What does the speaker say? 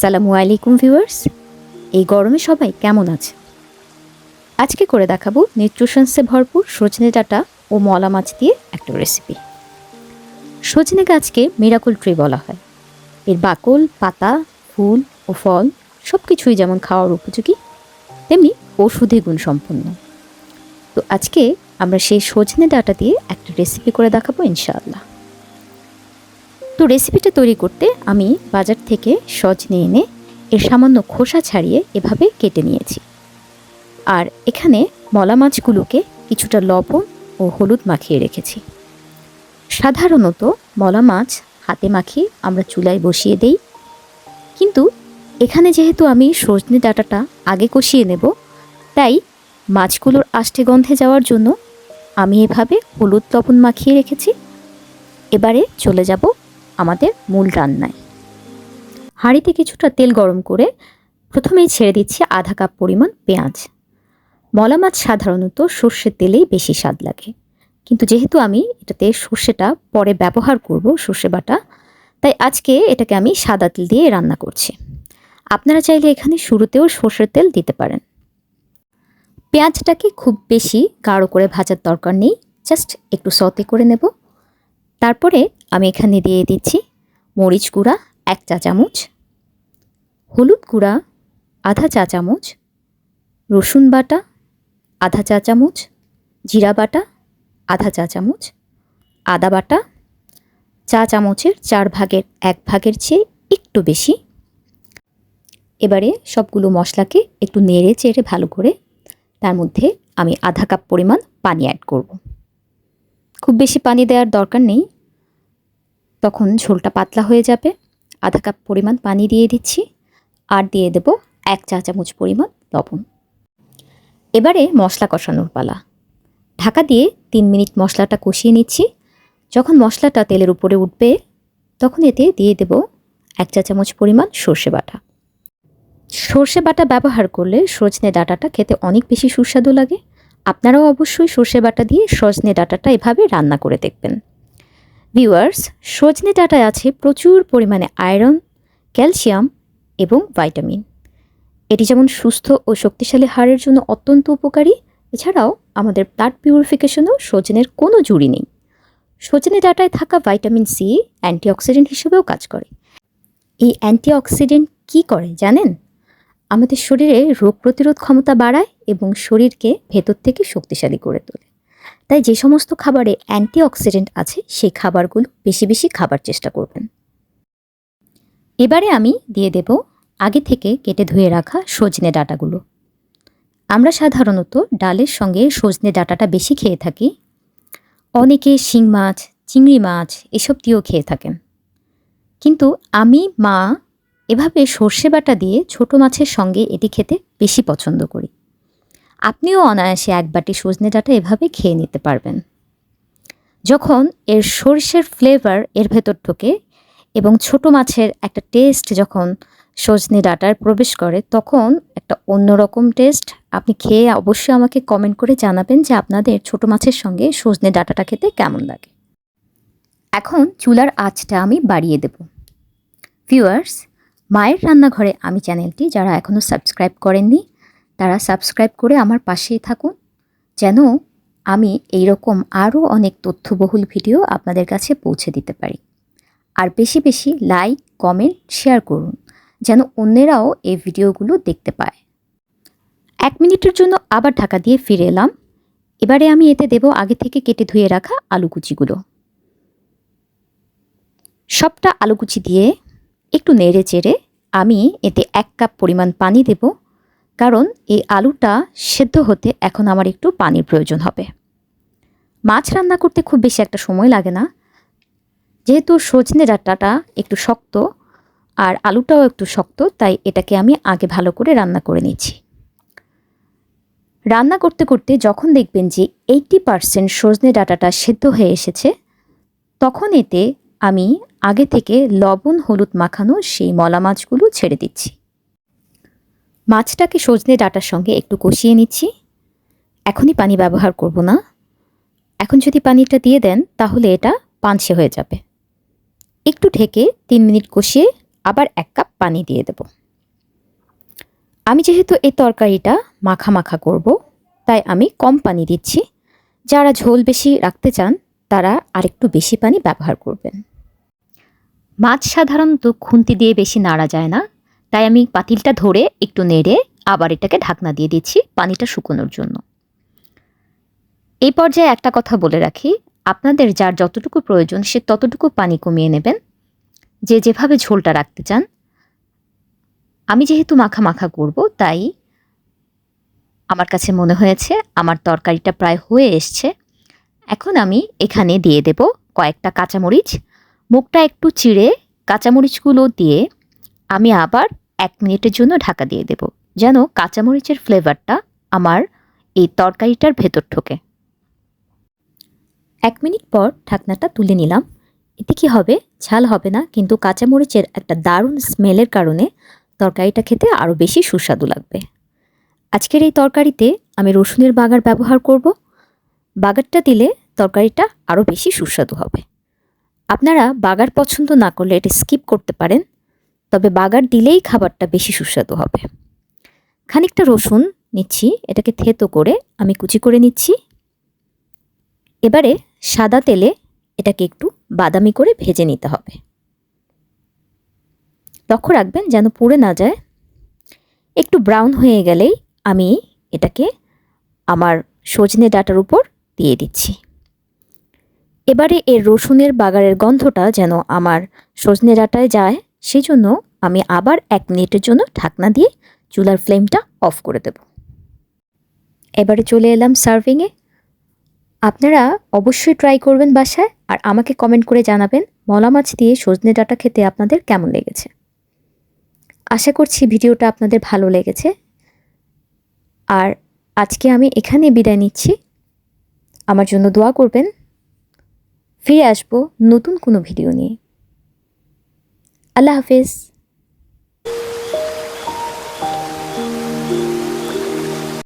আসসালামু আলাইকুম ভিউয়ার্স। এই গরমে সবাই কেমন আছে? আজকে করে দেখাবো নিউট্রিশনসে ভরপুর সজনে ডাটা ও মলা মাছ দিয়ে একটা রেসিপি সজনে গাছকে মিরাকুল ট্রি বলা হয়। এর বাকল, পাতা, ফুল ও ফল সব কিছুই যেমন খাওয়ার উপযোগী, তেমনি ওষুধি গুণ সম্পন্ন তো আজকে আমরা সেই সজনে ডাটা দিয়ে একটা রেসিপি করে দেখাবো, ইনশাআল্লাহ। তো রেসিপিটা তৈরি করতে আমি বাজার থেকে সজনে এনে এর সামান্য খোসা ছাড়িয়ে এভাবে কেটে নিয়েছি। আর এখানে মলা মাছগুলোকে কিছুটা লবণ ও হলুদ মাখিয়ে রেখেছি। সাধারণত মলা মাছ হাতে মাখিয়ে আমরা চুলায় বসিয়ে দেই। কিন্তু এখানে যেহেতু আমি সজনে ডাঁটাটা আগে কষিয়ে নেব, তাই মাছগুলোর আষ্টে গন্ধে যাওয়ার জন্য আমি এভাবে হলুদ লবণ মাখিয়ে রেখেছি। এবারে চলে যাব আমাদের মূল রান্নায়। হাঁড়িতে কিছুটা তেল গরম করে প্রথমেই ছেড়ে দিচ্ছি আধা কাপ পরিমাণ পেঁয়াজ। মলা মাছ সাধারণত সর্ষের তেলেই বেশি স্বাদ লাগে। কিন্তু যেহেতু আমি এটাতে সর্ষেটা পরে ব্যবহার করব, সর্ষে বাটা, তাই আজকে এটাকে আমি সাদা তেল দিয়ে রান্না করছি। আপনারা চাইলে এখানে শুরুতেও সর্ষের তেল দিতে পারেন। পেঁয়াজটাকে খুব বেশি গাঢ় করে ভাজার দরকার নেই, জাস্ট একটু সতে করে নেব। তারপরে আমি এখানে দিয়ে দিচ্ছি মরিচ গুঁড়া এক চা চামচ, হলুদ গুঁড়া আধা চা চামচ, রসুন বাটা আধা চা চামচ, জিরা বাটা আধা চা চামচ, আদা বাটা চা চামচের চার ভাগের এক ভাগের চেয়ে একটু বেশি। এবারে সবগুলো মশলাকে একটু নেড়ে চেড়ে ভালো করে তার মধ্যে আমি আধা কাপ পরিমাণ পানি অ্যাড করব। খুব বেশি পানি দেওয়ার দরকার নেই তখন ঝোলটা পাতলা হয়ে যাবে। আধা কাপ পরিমাণ পানি দিয়ে দিচ্ছি আর দিয়ে দেব এক চা চামচ পরিমাণ লবণ। এবারে মশলা কষানোর পালা। ঢাকা দিয়ে তিন মিনিট মশলাটা কষিয়ে নিচ্ছি। যখন মশলাটা তেলের উপরে উঠবে, তখন এতে দিয়ে দেব এক চা চামচ পরিমাণ সর্ষে বাটা। সর্ষে বাটা ব্যবহার করলে সজনে ডাটাটা খেতে অনেক বেশি সুস্বাদু লাগে। আপনারাও অবশ্যই সর্ষে বাটা দিয়ে সজনে ডাটাটা এভাবে রান্না করে দেখবেন। ভিউয়ার্স, সজনে ডাঁটায় আছে প্রচুর পরিমাণে আয়রন, ক্যালসিয়াম এবং ভাইটামিন। এটি যেমন সুস্থ ও শক্তিশালী হাড়ের জন্য অত্যন্ত উপকারী, এছাড়াও আমাদের ব্লাড পিউরিফিকেশনেও সজনের কোনো জুড়ি নেই। সজনে ডাঁটায় থাকা ভাইটামিন সি অ্যান্টিঅক্সিডেন্ট হিসেবেও কাজ করে। এই অ্যান্টিঅক্সিডেন্ট কি করে জানেন? আমাদের শরীরে রোগ প্রতিরোধ ক্ষমতা বাড়ায় এবং শরীরকে ভেতর থেকে শক্তিশালী করে তোলে। তাই যে সমস্ত খাবারে অ্যান্টিঅক্সিডেন্ট আছে, সেই খাবারগুলো বেশি বেশি খাবার চেষ্টা করবেন। এবারে আমি দিয়ে দেব আগে থেকে কেটে ধুয়ে রাখা সজনে ডাটাগুলো। আমরা সাধারণত ডালের সঙ্গে সজনে ডাটাটা বেশি খেয়ে থাকি। অনেকে শিং মাছ, চিংড়ি মাছ এসব দিয়েও খেয়ে থাকেন। কিন্তু আমি, মা এভাবে সর্ষে বাটা দিয়ে ছোট মাছের সঙ্গে এটি খেতে বেশি পছন্দ করি। আপনিও অনায়াসে এক বাটি সজনে ডাঁটা এভাবে খেয়ে নিতে পারবেন। যখন এর সর্ষের ফ্লেভার এর ভেতর ঢোকে এবং ছোট মাছের একটা টেস্ট যখন সজনে ডাঁটার প্রবেশ করে, তখন একটা অন্যরকম টেস্ট আপনি খেয়ে অবশ্যই আমাকে কমেন্ট করে জানাবেন যে আপনাদের ছোট মাছের সঙ্গে সজনে ডাঁটাটা খেতে কেমন লাগে। এখন চুলার আঁচটা আমি বাড়িয়ে দেব। ভিউয়ার্স মায়ের রান্নাঘরে আমি চ্যানেলটি যারা এখনও সাবস্ক্রাইব করেননি তারা সাবস্ক্রাইব করে আমার পাশেই থাকুন। যেন আমি এই রকম আরও অনেক তথ্যবহুল ভিডিও আপনাদের কাছে পৌঁছে দিতে পারি। আর বেশি বেশি লাইক কমেন্ট শেয়ার করুন। যেন অন্যেরাও এই ভিডিওগুলো দেখতে পায়। এক মিনিটের জন্য আবার ঢাকা দিয়ে ফিরে এলাম। এবারে আমি এতে দেব আগে থেকে কেটে ধুয়ে রাখা আলু কুচিগুলো সবটা আলু কুচি দিয়ে একটু নেড়ে চেড়ে আমি এতে এক কাপ পরিমাণ পানি দেব। কারণ এই আলুটা সেদ্ধ হতে এখন আমার একটু পানির প্রয়োজন হবে। মাছ রান্না করতে খুব বেশি একটা সময় লাগে না। যেহেতু সজনে ডাঁটাটা একটু শক্ত আর আলুটাও একটু শক্ত, তাই এটাকে আমি আগে ভালো করে রান্না করে নিচ্ছি। রান্না করতে করতে যখন দেখবেন যে এইটটি পারসেন্ট সজনে ডাঁটাটা সেদ্ধ হয়ে এসেছে, তখন এতে আমি আগে থেকে লবণ, হলুদ মাখানো সেই মলা মাছগুলো ছেড়ে দিচ্ছি। মাছটাকে সজনে ডাটার সঙ্গে একটু কষিয়ে নিচ্ছি। এখনই পানি ব্যবহার করব না। এখন যদি পানিটা দিয়ে দেন, তাহলে এটা পাঞ্চে হয়ে যাবে। একটু ঢেকে তিন মিনিট কষিয়ে আবার এক কাপ পানি দিয়ে দেব। আমি যেহেতু এই তরকারিটা মাখা মাখা করব, তাই আমি কম পানি দিচ্ছি। যারা ঝোল বেশি রাখতে চান, তারা আরেকটু বেশি পানি ব্যবহার করবেন। মাছ সাধারণত খুন্তি দিয়ে বেশি নাড়া যায় না। তাই আমি পাতিলটা ধরে একটু নেড়ে আবার এটাকে ঢাকনা দিয়ে দিচ্ছি পানিটা শুকোনোর জন্য। এই পর্যায়ে একটা কথা বলে রাখি, আপনাদের যার যতটুকু প্রয়োজন সে ততটুকু পানি কমিয়ে নেবেন। যে যেভাবে ঝোলটা রাখতে চান। আমি যেহেতু মাখা মাখা করব, তাই আমার কাছে মনে হয়েছে আমার তরকারিটা প্রায় হয়ে এসছে। এখন আমি এখানে দিয়ে দেব কয়েকটা কাঁচামরিচ। মুখটা একটু চিড়ে কাঁচামরিচগুলো দিয়ে আমি আবার এক মিনিটের জন্য ঢাকা দিয়ে দেব। যেন কাঁচামরিচের ফ্লেভারটা আমার এই তরকারিটার ভেতর ঢোকে। এক মিনিট পর ঢাকনাটা তুলে নিলাম। এতে কি হবে? ঝাল হবে না, কিন্তু কাঁচামরিচের একটা দারুণ স্মেলের কারণে তরকারিটা খেতে আরও বেশি সুস্বাদু লাগবে। আজকের এই তরকারিতে আমি রসুনের বাগার ব্যবহার করব। বাগারটা দিলে তরকারিটা আরও বেশি সুস্বাদু হবে। আপনারা বাগার পছন্দ না করলে এটা স্কিপ করতে পারেন। তবে বাগার দিলেই খাবারটা বেশি সুস্বাদু হবে। খানিকটা রসুন নিচ্ছি, এটাকে থেতো করে আমি কুচি করে নিচ্ছি। এবারে সাদা তেলে এটাকে একটু বাদামি করে ভেজে নিতে হবে। লক্ষ্য রাখবেন যেন পুড়ে না যায়। একটু ব্রাউন হয়ে গেলেই আমি এটাকে আমার সজনে ডাটার উপর দিয়ে দিচ্ছি। এবারে এর রসুনের বাগারের গন্ধটা যেন আমার সজনে ডাটায় যায়। সেই জন্য আমি আবার এক মিনিটের জন্য ঢাকনা দিয়ে চুলার ফ্লেমটা অফ করে দেব। এবারে চলে এলাম সার্ভিংয়ে। আপনারা অবশ্যই ট্রাই করবেন বাসায় আর আমাকে কমেন্ট করে জানাবেন মলা মাছ দিয়ে সজনে ডাটা খেতে আপনাদের কেমন লেগেছে। আশা করছি ভিডিওটা আপনাদের ভালো লেগেছে। আর আজকে আমি এখানে বিদায় নিচ্ছি। আমার জন্য দোয়া করবেন। ফিরে আসব নতুন কোনো ভিডিও নিয়ে। Allah Hafiz.